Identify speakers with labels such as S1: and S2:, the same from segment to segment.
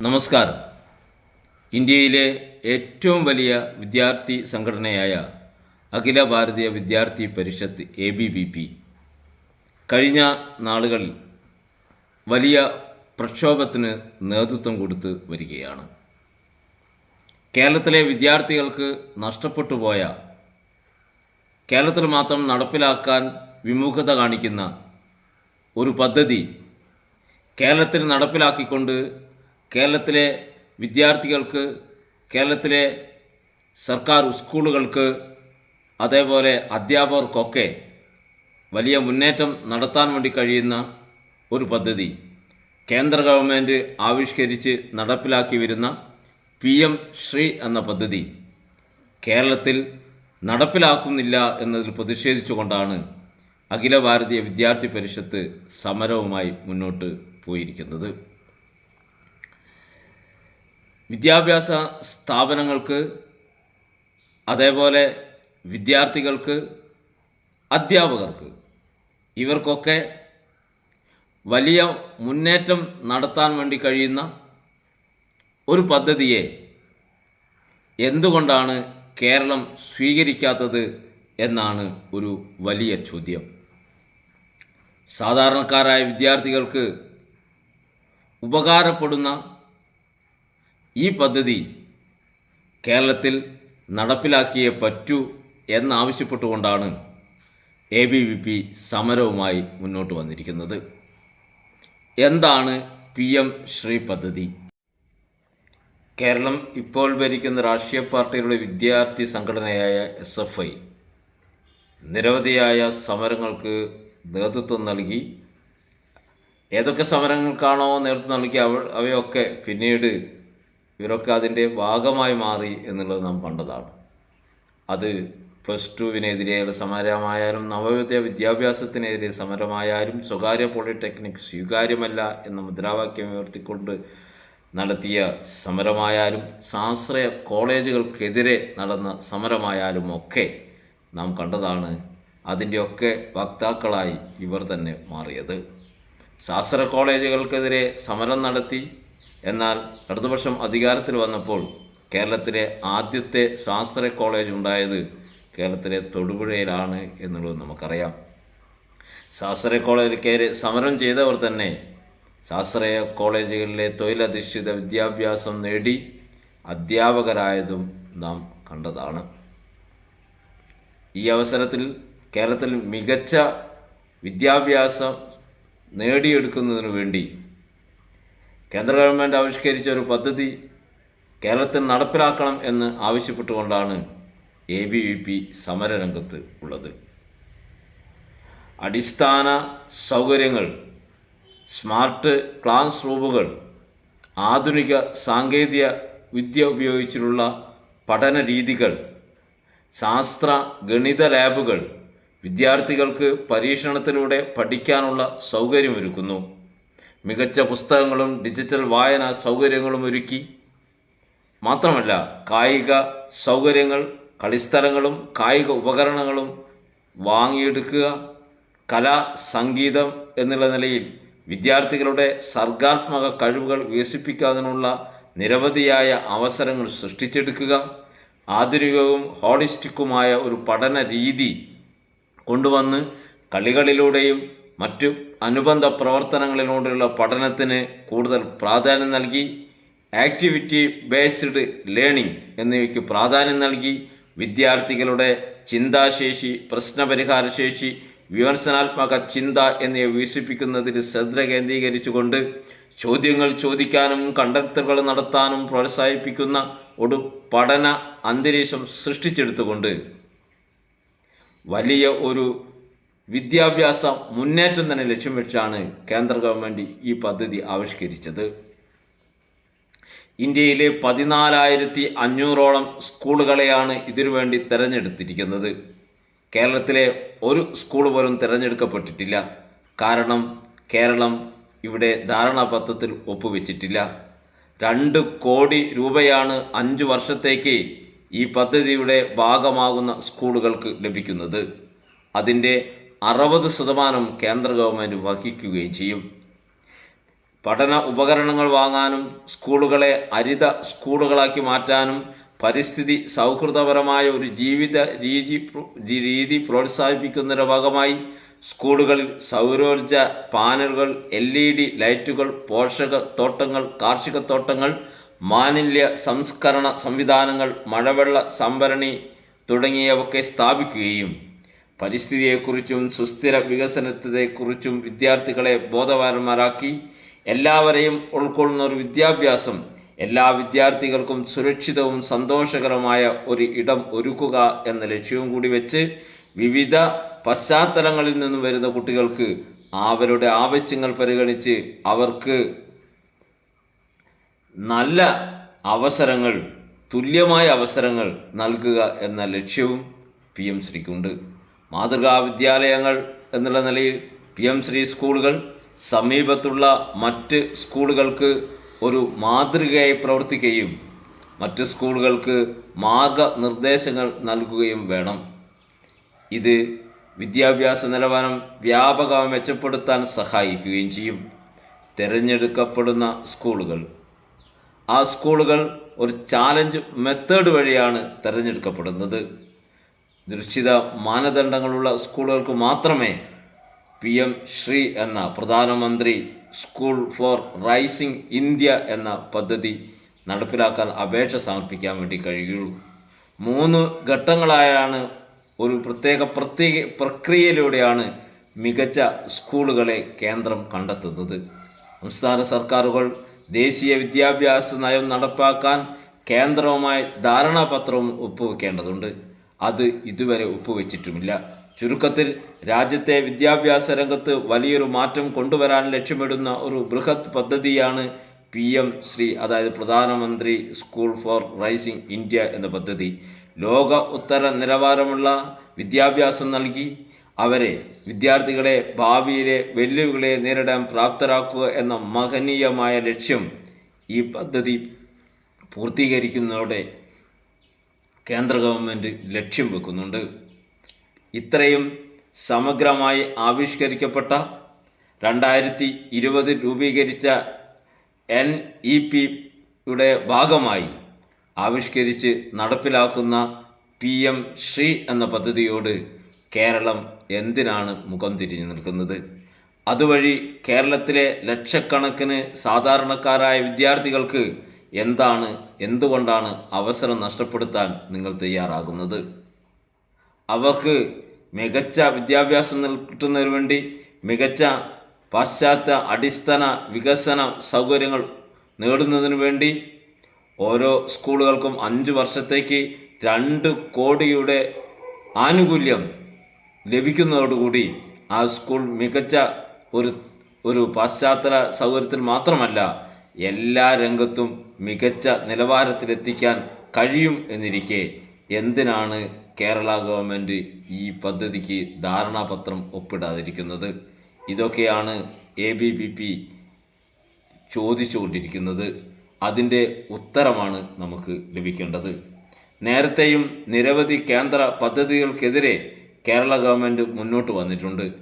S1: നമസ്കാരം. ഇന്ത്യയിലെ ഏറ്റവും വലിയ വിദ്യാർത്ഥി സംഘടനയായ Akhil Bharatiya Vidyarthi Parishad A B V P കഴിഞ്ഞ നാളുകളിൽ വലിയ പ്രക്ഷോഭത്തിന് നേതൃത്വം കൊടുത്ത് വരികയാണ്. കേരളത്തിലെ വിദ്യാർത്ഥികൾക്ക് നഷ്ടപ്പെട്ടു പോയ കേരളത്തിൽ മാത്രം നടപ്പിലാക്കാൻ വിമുഖത കാണിക്കുന്ന ഒരു പദ്ധതി കേരളത്തിൽ നടപ്പിലാക്കിക്കൊണ്ട് കേരളത്തിലെ വിദ്യാർത്ഥികൾക്ക് കേരളത്തിലെ സർക്കാർ സ്കൂളുകൾക്ക് അതേപോലെ അധ്യാപകർക്കൊക്കെ വലിയ മുന്നേറ്റം നടത്താൻ വേണ്ടി കഴിയുന്ന ഒരു പദ്ധതി കേന്ദ്ര ഗവൺമെന്റ് ആവിഷ്കരിച്ച് നടപ്പിലാക്കി വരുന്ന പി എം ശ്രീ എന്ന പദ്ധതി കേരളത്തിൽ നടപ്പിലാക്കുന്നില്ല എന്നതിൽ പ്രതിഷേധിച്ചുകൊണ്ടാണ് അഖില ഭാരതീയ വിദ്യാർത്ഥി പരിഷത്ത് സമരവുമായി മുന്നോട്ട് പോയിരിക്കുന്നത്. വിദ്യാഭ്യാസ സ്ഥാപനങ്ങൾക്ക് അതേപോലെ വിദ്യാർത്ഥികൾക്ക് അധ്യാപകർക്ക് ഇവർക്കൊക്കെ വലിയ മുന്നേറ്റം നടത്താൻ വേണ്ടി കഴിയുന്ന ഒരു പദ്ധതിയെ എന്തുകൊണ്ടാണ് കേരളം സ്വീകരിക്കാത്തത് എന്നാണ് ഒരു വലിയ ചോദ്യം. സാധാരണക്കാരായ വിദ്യാർത്ഥികൾക്ക് ഉപകാരപ്പെടുന്ന ഈ പദ്ധതി കേരളത്തിൽ നടപ്പിലാക്കിയേ പറ്റൂ എന്നാവശ്യപ്പെട്ടുകൊണ്ടാണ് എ ബി വി പി സമരവുമായി മുന്നോട്ട് വന്നിരിക്കുന്നത്. എന്താണ് പി എം ശ്രീ പദ്ധതി? കേരളം ഇപ്പോൾ ഭരിക്കുന്ന രാഷ്ട്രീയ പാർട്ടികളുടെ വിദ്യാർത്ഥി സംഘടനയായ എസ് എഫ് ഐ നിരവധിയായ സമരങ്ങൾക്ക് നേതൃത്വം നൽകി. ഏതൊക്കെ സമരങ്ങൾക്കാണോ നേതൃത്വം നൽകി അവ അവയൊക്കെ പിന്നീട് ഇവരൊക്കെ അതിന്റെ ഭാഗമായി മാറി എന്നുള്ളത് നാം കണ്ടതാണ്. അത് പ്ലസ് ടുവിനെതിരെയുള്ള സമരമായാലും നവോദയ വിദ്യാഭ്യാസത്തിനെതിരെ സമരമായാലും സ്വകാര്യ പോളിടെക്നിക് സ്വീകാര്യമല്ല എന്ന മുദ്രാവാക്യം ഉയർത്തിക്കൊണ്ട് നടത്തിയ സമരമായാലും സ്വാശ്രയ കോളേജുകൾക്കെതിരെ നടന്ന സമരമായാലും ഒക്കെ നാം കണ്ടതാണ് അതിന്റെയൊക്കെ വക്താക്കളായി ഇവർ തന്നെ മാറിയത്. ശാസ്ത്ര കോളേജുകൾക്കെതിരെ സമരം നടത്തി എന്നാൽ ഇടതുപക്ഷം അധികാരത്തിൽ വന്നപ്പോൾ കേരളത്തിലെ ആദ്യത്തെ ശാസ്ത്ര കോളേജ് ഉണ്ടായത് കേരളത്തിലെ തൊടുപുഴയിലാണ് എന്നുള്ളത് നമുക്കറിയാം. ശാസ്ത്ര കോളേജിൽ കയറി സമരം ചെയ്തവർ തന്നെ ശാസ്ത്രീയ കോളേജുകളിലെ തൊഴിലധിഷ്ഠിത വിദ്യാഭ്യാസം നേടി അധ്യാപകരായതും നാം കണ്ടതാണ്. ഈ അവസരത്തിൽ കേരളത്തിൽ മികച്ച വിദ്യാഭ്യാസം നേടിയെടുക്കുന്നതിനു വേണ്ടി കേന്ദ്ര ഗവൺമെന്റ് ആവിഷ്കരിച്ച ഒരു പദ്ധതി കേരളത്തിൽ നടപ്പിലാക്കണം എന്ന് ആവശ്യപ്പെട്ടുകൊണ്ടാണ് എ ബി വി പി സമരരംഗത്ത് ഉള്ളത്. അടിസ്ഥാന സൗകര്യങ്ങൾ സ്മാർട്ട് ക്ലാസ് റൂമുകൾ ആധുനിക സാങ്കേതിക വിദ്യ ഉപയോഗിച്ചിട്ടുള്ള പഠന രീതികൾ ശാസ്ത്ര ഗണിത ലാബുകൾ വിദ്യാർത്ഥികൾക്ക് പരീക്ഷണത്തിലൂടെ പഠിക്കാനുള്ള സൗകര്യമൊരുക്കുന്നു. മികച്ച പുസ്തകങ്ങളും ഡിജിറ്റൽ വായന സൗകര്യങ്ങളും ഒരുക്കി. മാത്രമല്ല കായിക സൗകര്യങ്ങൾ കളിസ്ഥലങ്ങളും കായിക ഉപകരണങ്ങളും വാങ്ങിയെടുക്കുക കല സംഗീതം എന്നുള്ള നിലയിൽ വിദ്യാർത്ഥികളുടെ സർഗാത്മക കഴിവുകൾ വികസിപ്പിക്കുന്നതിനുള്ള നിരവധിയായ അവസരങ്ങൾ സൃഷ്ടിച്ചെടുക്കുക ആധുനികവും ഹോളിസ്റ്റിക്കുമായ ഒരു പഠന രീതി കൊണ്ടുവന്ന് കളികളിലൂടെയും മറ്റു അനുബന്ധ പ്രവർത്തനങ്ങളിലൂടെയുള്ള പഠനത്തിന് കൂടുതൽ പ്രാധാന്യം നൽകി ആക്ടിവിറ്റി ബേസ്ഡ് ലേണിംഗ് എന്നിവയ്ക്ക് പ്രാധാന്യം നൽകി വിദ്യാർത്ഥികളുടെ ചിന്താശേഷി പ്രശ്നപരിഹാരശേഷി വിമർശനാത്മക ചിന്ത എന്നിവ വികസിപ്പിക്കുന്നതിൽ ശ്രദ്ധ കേന്ദ്രീകരിച്ചുകൊണ്ട് ചോദ്യങ്ങൾ ചോദിക്കാനും കണ്ടെത്തലുകൾ നടത്താനും പ്രോത്സാഹിപ്പിക്കുന്ന ഒരു പഠന അന്തരീക്ഷം സൃഷ്ടിച്ചെടുത്തുകൊണ്ട് വലിയ ഒരു വിദ്യാഭ്യാസ മുന്നേറ്റം തന്നെ ലക്ഷ്യം വെച്ചാണ് കേന്ദ്ര ഗവൺമെന്റ് ഈ പദ്ധതി ആവിഷ്കരിച്ചത്. ഇന്ത്യയിലെ പതിനാലായിരത്തി അഞ്ഞൂറോളം സ്കൂളുകളെയാണ് ഇതിനുവേണ്ടി തിരഞ്ഞെടുത്തിരിക്കുന്നത്. കേരളത്തിലെ ഒരു സ്കൂൾ പോലും തിരഞ്ഞെടുക്കപ്പെട്ടിട്ടില്ല. കാരണം കേരളം ഇവിടെ ധാരണാപത്രത്തിൽ ഒപ്പുവെച്ചിട്ടില്ല. രണ്ട് കോടി രൂപയാണ് അഞ്ച് വർഷത്തേക്ക് ഈ പദ്ധതിയുടെ ഭാഗമാകുന്ന സ്കൂളുകൾക്ക് ലഭിക്കുന്നത്. അതിന്റെ അറുപത് ശതമാനം കേന്ദ്ര ഗവൺമെന്റ് വഹിക്കുകയും ചെയ്യും. പഠന ഉപകരണങ്ങൾ വാങ്ങാനും സ്കൂളുകളെ ഹരിത സ്കൂളുകളാക്കി മാറ്റാനും പരിസ്ഥിതി സൗഹൃദപരമായ ഒരു ജീവിത രീതി രീതി പ്രോത്സാഹിപ്പിക്കുന്നതിന്റെ ഭാഗമായി സ്കൂളുകളിൽ സൗരോർജ പാനലുകൾ എൽ ഇ ഡി ലൈറ്റുകൾ പോഷക തോട്ടങ്ങൾ കാർഷിക തോട്ടങ്ങൾ മാലിന്യ സംസ്കരണ സംവിധാനങ്ങൾ മഴവെള്ള സംഭരണി തുടങ്ങിയവയൊക്കെ സ്ഥാപിക്കുകയും പരിസ്ഥിതിയെക്കുറിച്ചും സുസ്ഥിര വികസനത്തെക്കുറിച്ചും വിദ്യാർത്ഥികളെ ബോധവാന്മാരാക്കി എല്ലാവരെയും ഉൾക്കൊള്ളുന്ന ഒരു വിദ്യാഭ്യാസം എല്ലാ വിദ്യാർത്ഥികൾക്കും സുരക്ഷിതവും സന്തോഷകരമായ ഒരു ഇടം ഒരുക്കുക എന്ന ലക്ഷ്യവും കൂടി വെച്ച് വിവിധ പശ്ചാത്തലങ്ങളിൽ നിന്നും വരുന്ന കുട്ടികൾക്ക് അവരുടെ ആവശ്യങ്ങൾ പരിഗണിച്ച് അവർക്ക് നല്ല അവസരങ്ങൾ തുല്യമായ അവസരങ്ങൾ നൽകുക എന്ന ലക്ഷ്യവും പി എം ശ്രീക്കുണ്ട്. മാതൃകാ വിദ്യാലയങ്ങൾ എന്നുള്ള നിലയിൽ പി എം ശ്രീ സ്കൂളുകൾ സമീപത്തുള്ള മറ്റ് സ്കൂളുകൾക്ക് ഒരു മാതൃകയായി പ്രവർത്തിക്കുകയും മറ്റ് സ്കൂളുകൾക്ക് മാർഗനിർദ്ദേശങ്ങൾ നൽകുകയും വേണം. ഇത് വിദ്യാഭ്യാസ നിലവാരം വ്യാപകം മെച്ചപ്പെടുത്താൻ സഹായിക്കുകയും ചെയ്യും. തിരഞ്ഞെടുക്കപ്പെടുന്ന സ്കൂളുകൾ. ആ സ്കൂളുകൾ ഒരു ചാലഞ്ച് മെത്തേഡ് വഴിയാണ് തിരഞ്ഞെടുക്കപ്പെടുന്നത്. നിശ്ചിത മാനദണ്ഡങ്ങളുള്ള സ്കൂളുകൾക്ക് മാത്രമേ പി എം ശ്രീ എന്ന പ്രധാനമന്ത്രി സ്കൂൾ ഫോർ റൈസിംഗ് ഇന്ത്യ എന്ന പദ്ധതി നടപ്പിലാക്കാൻ അപേക്ഷ സമർപ്പിക്കാൻ വേണ്ടി കഴിയുള്ളൂ മൂന്ന് ഘട്ടങ്ങളായാണ് ഒരു പ്രത്യേക പ്രത്യേക പ്രക്രിയയിലൂടെയാണ് മികച്ച സ്കൂളുകളെ കേന്ദ്രം കണ്ടെത്തുന്നത്. സംസ്ഥാന സർക്കാരുകൾ ദേശീയ വിദ്യാഭ്യാസ നയം നടപ്പാക്കാൻ കേന്ദ്രവുമായി ധാരണാപത്രവും ഒപ്പുവെക്കേണ്ടതുണ്ട്. അത് ഇതുവരെ ഒപ്പുവെച്ചിട്ടുമില്ല. ചുരുക്കത്തിൽ രാജ്യത്തെ വിദ്യാഭ്യാസ രംഗത്ത് വലിയൊരു മാറ്റം കൊണ്ടുവരാൻ ലക്ഷ്യമിടുന്ന ഒരു ബൃഹത് പദ്ധതിയാണ് പി എം ശ്രീ അതായത് പ്രധാനമന്ത്രി സ്കൂൾ ഫോർ റൈസിംഗ് ഇന്ത്യ എന്ന പദ്ധതി. ലോക ഉത്തര നിലവാരമുള്ള വിദ്യാഭ്യാസം നൽകി അവരെ വിദ്യാർത്ഥികളെ ഭാവിയിലെ വെല്ലുവിളികളെ നേരിടാൻ പ്രാപ്തരാക്കുക എന്ന മഹനീയമായ ലക്ഷ്യം ഈ പദ്ധതി പൂർത്തീകരിക്കുന്നതോടെ കേന്ദ്ര ഗവൺമെന്റ് ലക്ഷ്യം വെക്കുന്നുണ്ട്. ഇത്രയും സമഗ്രമായി ആവിഷ്കരിക്കപ്പെട്ട രണ്ടായിരത്തി ഇരുപതിൽ രൂപീകരിച്ച എൻ ഇ പിയുടെ ഭാഗമായി ആവിഷ്കരിച്ച് നടപ്പിലാക്കുന്ന പി എം ശ്രീ എന്ന പദ്ധതിയോട് കേരളം എന്തിനാണ് മുഖം തിരിഞ്ഞു നിൽക്കുന്നത്? അതുവഴി കേരളത്തിലെ ലക്ഷക്കണക്കിന് സാധാരണക്കാരായ വിദ്യാർത്ഥികൾക്ക് എന്താണ് എന്തുകൊണ്ടാണ് അവസരം നഷ്ടപ്പെടുത്താൻ നിങ്ങൾ തയ്യാറാകുന്നത്? അവർക്ക് മികച്ച വിദ്യാഭ്യാസം കിട്ടുന്നതിന് വേണ്ടി മികച്ച പാശ്ചാത്യ അടിസ്ഥാന വികസന സൗകര്യങ്ങൾ നേടുന്നതിന് വേണ്ടി ഓരോ സ്കൂളുകൾക്കും അഞ്ച് വർഷത്തേക്ക് രണ്ട് കോടിയുടെ ആനുകൂല്യം ലഭിക്കുന്നതോടുകൂടി ആ സ്കൂൾ മികച്ച ഒരു ഒരു പാശ്ചാത്യ സൗകര്യത്തിൽ മാത്രമല്ല എല്ലാ രംഗത്തും മികച്ച നിലവാരത്തിലെത്തിക്കാൻ കഴിയും എന്നിരിക്കെ എന്തിനാണ് കേരള ഗവൺമെന്റ് ഈ പദ്ധതിക്ക് ധാരണാപത്രം ഒപ്പിടാതിരിക്കുന്നത്? ഇതൊക്കെയാണ് എ ബി പി പി ചോദിച്ചുകൊണ്ടിരിക്കുന്നത്. അതിന്റെ ഉത്തരമാണ് നമുക്ക് ലഭിക്കേണ്ടത്. നേരത്തെയും നിരവധി കേന്ദ്ര പദ്ധതികൾക്കെതിരെ കേരള ഗവൺമെന്റ് മുന്നോട്ട് വന്നിട്ടുണ്ട്.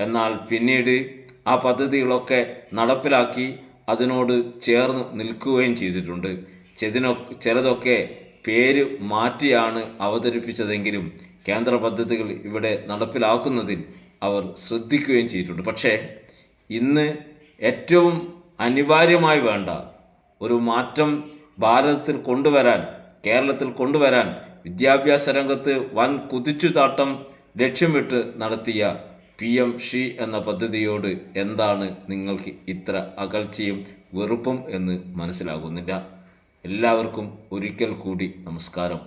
S1: എന്നാൽ പിന്നീട് ആ പദ്ധതികളൊക്കെ നടപ്പിലാക്കി അതിനോട് ചേർന്ന് നിൽക്കുകയും ചെയ്തിട്ടുണ്ട്. ചെതിനൊ ചിലതൊക്കെ പേര് മാറ്റിയാണ് അവതരിപ്പിച്ചതെങ്കിലും കേന്ദ്ര പദ്ധതികൾ ഇവിടെ നടപ്പിലാക്കുന്നതിൽ അവർ ശ്രദ്ധിക്കുകയും ചെയ്തിട്ടുണ്ട്. പക്ഷേ ഇന്ന് ഏറ്റവും അനിവാര്യമായി വേണ്ട ഒരു മാറ്റം ഭാരതത്തിൽ കൊണ്ടുവരാൻ കേരളത്തിൽ കൊണ്ടുവരാൻ വിദ്യാഭ്യാസ രംഗത്ത് വൻ കുതിച്ചുചാട്ടം ലക്ഷ്യമിട്ട് നടത്തിയ പി എം ഷി എന്ന പദ്ധതിയോട് എന്താണ് നിങ്ങൾക്ക് ഇത്ര അകൽച്ചയും വെറുപ്പും എന്ന് മനസ്സിലാകുന്നില്ല? എല്ലാവർക്കും ഒരിക്കൽ കൂടി നമസ്കാരം.